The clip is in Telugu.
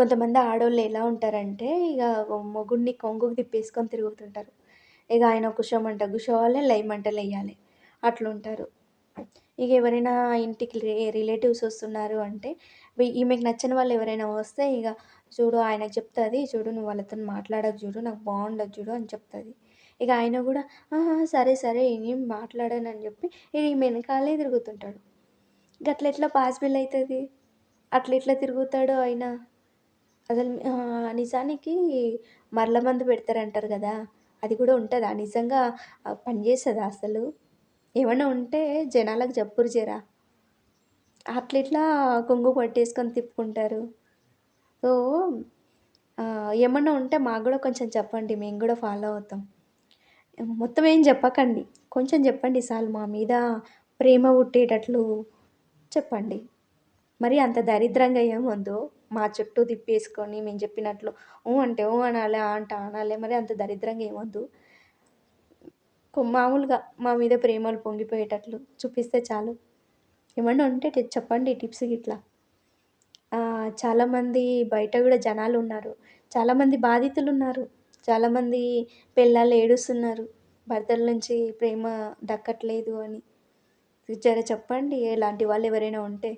కొంతమంది ఆడవాళ్ళు ఎలా ఉంటారంటే ఇక మొగుడిని కొంగుకి తిప్పేసుకొని తిరుగుతుంటారు. ఇక ఆయన కుషమంట కుషోవాలి లేయమంటే లేయాలి. అట్లుంటారు. ఇక ఎవరైనా ఇంటికి రి రిలేటివ్స్ వస్తున్నారు అంటే ఈమెకు నచ్చని వాళ్ళు ఎవరైనా వస్తే ఇక చూడు ఆయనకు చెప్తుంది చూడు నువ్వు వాళ్ళతో మాట్లాడక చూడు నాకు బాగుండదు చూడు అని చెప్తుంది. ఇక ఆయన కూడా సరే సరే ఏం మాట్లాడను అని చెప్పి ఇక ఈమె వెనకాలే తిరుగుతుంటాడు. గట్ల ఎట్లా పాసిబుల్ అవుతుంది అట్లా ఎట్లా తిరుగుతాడు ఆయన? అసలు నిజానికి మరల మందు పెడతారంటారు కదా అది కూడా ఉంటుందా? నిజంగా పనిచేస్తుందా అసలు? ఏమైనా ఉంటే జనాలకు చెప్పురు జర. అట్లా ఇట్లా కొంగు పట్టేసుకొని తిప్పుకుంటారు. సో ఏమన్నా ఉంటే మాకు కూడా కొంచెం చెప్పండి మేము కూడా ఫాలో అవుతాం. మొత్తం ఏం చెప్పకండి. కొంచెం చెప్పండి సార్ మా మీద ప్రేమ పుట్టేటట్లు చెప్పండి. మరి అంత దరిద్రంగా ఏముందో మా చుట్టూ తిప్పేసుకొని మేము చెప్పినట్లు ఊ అంటే ఊ అనాలి అంట అనాలే అనాలి మరి అంత దరిద్రంగా ఏమొద్దు మామూలుగా మా మీద ప్రేమలు పొంగిపోయేటట్లు చూపిస్తే చాలు. ఏమన్నా ఉంటే చెప్పండి టిప్స్ గిట్లా. చాలామంది బయట కూడా జనాలు ఉన్నారు. చాలామంది బాధితులు ఉన్నారు చాలామంది పిల్లలు ఏడుస్తున్నారు. భర్తల నుంచి ప్రేమ దక్కట్లేదు అని. జర చెప్పండి ఇలాంటి వాళ్ళు ఎవరైనా ఉంటే.